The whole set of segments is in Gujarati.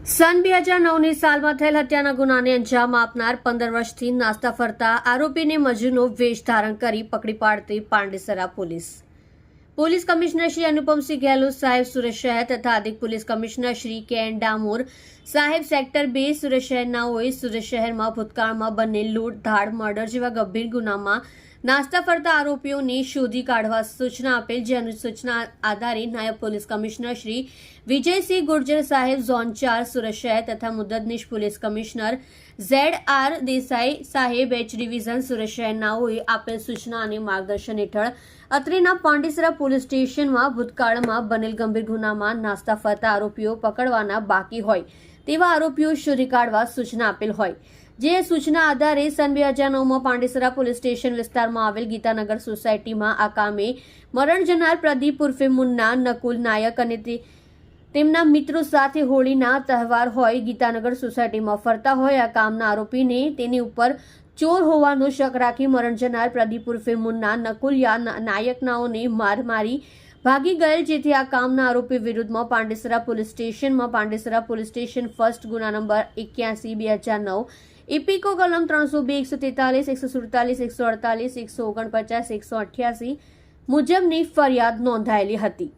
સન બે હજાર નવની સાલમાં થયેલ હત્યાના ગુનાને અંજામ આપનાર પંદર વર્ષથી નાસ્તા ફરતા આરોપીને મજૂરનો વેશ ધારણ કરી પકડી પાડતી Pandesara police. Police commissioner Shri Anupamsinh Gehlot સાહેબ સુરત શહેર તથા અધિક પોલીસ કમિશનર શ્રી કે એન ડામોર સાહેબ સેક્ટર બે સુરત હોય. સુરત શહેરમાં ભૂતકાળમાં બંને લૂંટ ધાડ મર્ડર જેવા ગંભીર ગુનામાં નાસ્તા ફરતા આરોપીઓને શોધી કાઢવા સૂચના આપેલ, જે અનુસૂચના આધારે નાયબ પોલીસ કમિશનર શ્રી વિજયસિંહ ગુર્જર સાહેબ, ઝોન ચાર, સુરત તથા મુદ્દતનીશ police commissioner Z R Desai સાહેબ, એચ ડિવિઝન, સુરત શહેરનાઓએ આપેલ સૂચના અને માર્ગદર્શન હેઠળ અત્રેના પાંડેસરા પોલીસ સ્ટેશનમાં ભૂતકાળમાં બનેલ ગંભીર ગુનામાં નાસ્તા ફરતા આરોપીઓ પકડવાના બાકી હોય તેવા આરોપીઓ શોધી કાઢવા સૂચના આપેલ હોય. જે સૂચના આધારે સન બે હજાર નવમાં પાંડેસરા પોલીસ સ્ટેશન વિસ્તારમાં આવેલ ગીતાનગર સોસાયટીમાં આ કામે મરણ જનાર પ્રદીપ ઉર્ફે મુન્ના, નકુલ નાયક અને તેમના મિત્રો સાથે હોળીના તહેવાર હોય ગીતાનગર સોસાયટીમાં ફરતા હોય આ કામના આરોપીને તેની ઉપર ચોર હોવાનો શક રાખી મરણ જનાર પ્રદીપ ઉર્ફે મુન્ના, નકુલ યા નાયકનાઓને માર મારી ભાગી ગયેલ, જેથી આ કામના આરોપી વિરુદ્ધમાં પાંડેસરા પોલીસ સ્ટેશનમાં પાંડેસરા પોલીસ સ્ટેશન ફર્સ્ટ ગુના નંબર એક્યાસી બે હજાર નવ ઇપિકો કલમ ત્રણસો બે, એકસો તેતાલીસ, એકસો સુડતાલીસ, એકસો અડતાલીસ, એકસો ઓગણપચાસ, એકસો અઠ્યાસી મુજબની ફરિયાદ નોંધાયેલી હતી.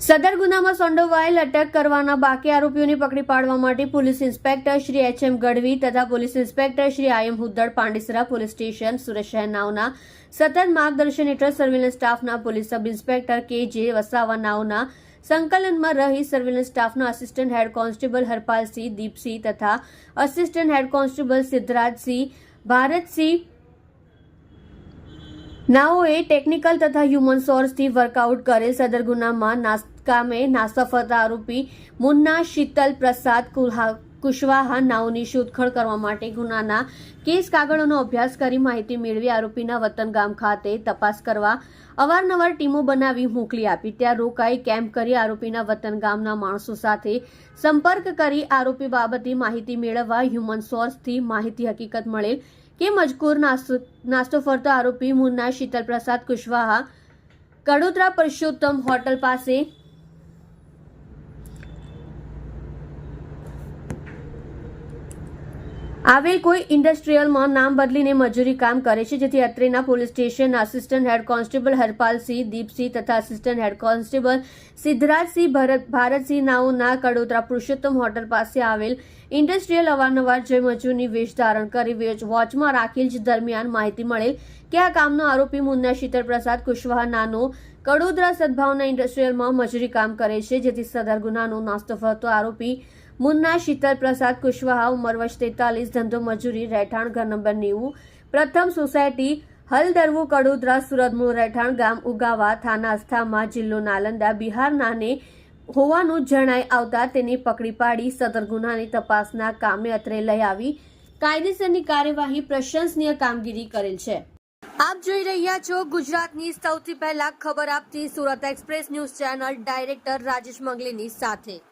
સદર ગુનામાં સંડોવાયેલ અટક કરવાના બાકી આરોપીઓને પકડી પાડવા માટે police inspector Shri H M Gadhvi તથા police inspector Shri I M Huddad Pandesara police station Surat શહેર નાવના સતત માર્ગદર્શન હેઠળ સર્વેલન્સ સ્ટાફના પોલીસ સબ ઇન્સ્પેક્ટર કે જે વસાવા નાઓના સંકલનમાં રહી સર્વેલન્સ સ્ટાફના assistant head constable Harpalsinh, Deepsinh તથા assistant head constable Siddhrajsinh, Bharatsinh નાઓએ technical તથા હ્યુમન સોર્સથી વર્કઆઉટ કરેલ સદર ગુનામાં નાસ્કામે કામે આરોપી મુન્ના શીતલ પ્રસાદ કુલ્હા- કુશવાહા નાઓની શોધખોળ કરવા માટે ગુનાના કેસ કાગળોનો અભ્યાસ કરી માહિતી મેળવી આરોપીના વતન ગામ ખાતે તપાસ કરવા અવારનવાર ટીમો બનાવી મોકલી આપી. ત્યાં રોકાઈ કેમ્પ કરી આરોપીના વતન ગામના માણસો સાથે સંપર્ક કરી આરોપી બાબતે માહિતી મેળવવા હ્યુમન સોર્સથી માહિતી હકીકત મળેલ કે મજકૂર નાસ્તો ફરતો આરોપી મુન્ના શીતલ પ્રસાદ કુશવાહા કડોદરા પરસોત્તમ હોટલ પાસે આવેલ કોઈ ઇન્ડસ્ટ્રીયલમાં નામ બદલીને મજૂરી કામ કરે છે, જેથી અત્રેના police station assistant head constable Harpalsinh, Deepsinh તથા assistant head constable Siddhrajsinh Bharat, Bharatsinh નાઓના Kadodara Purushottam hotel પાસે આવેલ ઇન્ડસ્ટ્રીયલ અવારનવાર જે મજૂરની વેશ ધારણ કરી વેચ- વોચમાં રાખેલ જ દરમિયાન માહિતી મળેલ કે આ કામનો આરોપી મુન્ના શીતળ પ્રસાદ કુશવાહ નાનો કડોદરા સદભાવના ઇન્ડસ્ટ્રીયલમાં મજૂરી કામ કરે છે, જેથી સદર ગુનાનો નાસ્તો ફરતો આરોપી મુન્ના શીતલ પ્રસાદ કુશવાહા ઉંમર વર્ષ તેતાલીસ, ધંધો મજૂરી, રહેઠાણ, ઘર નંબર નેવું, પ્રથમ સોસાયટી હલદરવું, કડોદરા સુરત મૂળ રહેઠાણ ગામ, ઉગાવા થાના અસ્થામાં જિલ્લો નાલંદા બિહારનાને હોવાનું જણાઈ આવતા તેને પકડી પાડી સદર ગુનાની તપાસના કામે અત્રે લઈ આવી કાયદેસરની કાર્યવાહી પ્રશંસનીય કામગીરી કરેલ છે. આપ જોઈ રહ્યા છો ગુજરાતની સૌથી પહેલા ખબર આપતી Surat express news channel director Rajesh મંગલીની સાથે.